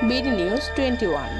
BD News 21.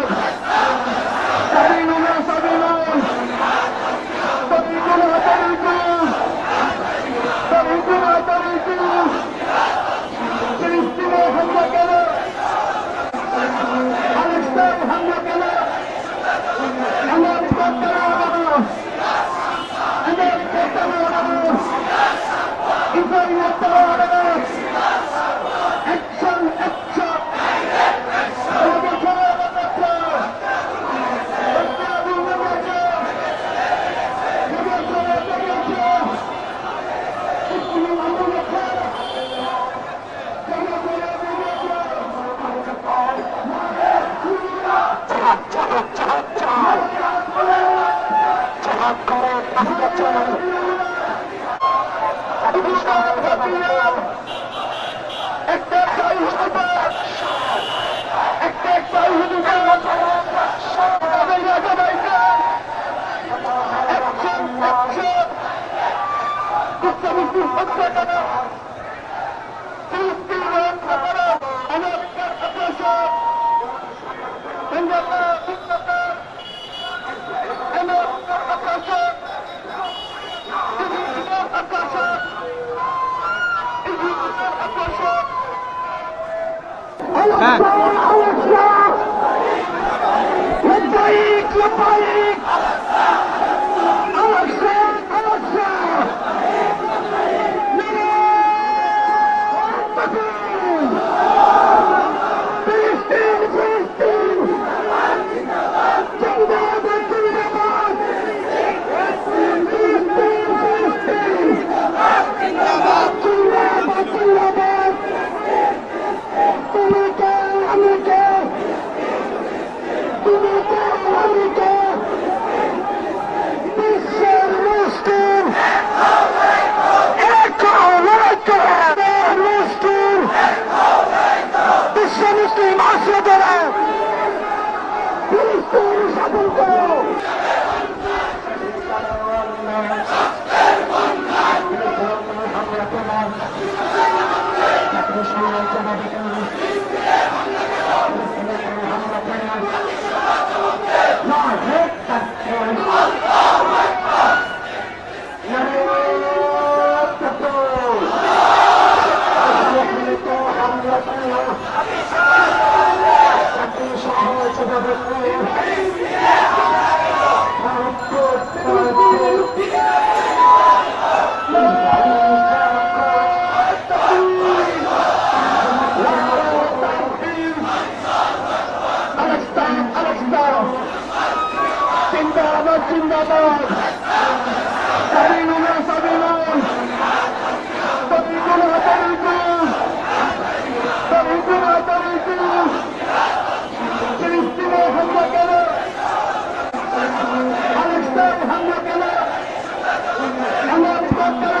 حملة حملة حملة একটা একটা একটা মতো Back. হামলা করো হামলা করো হামলা করো Thank you.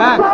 Back.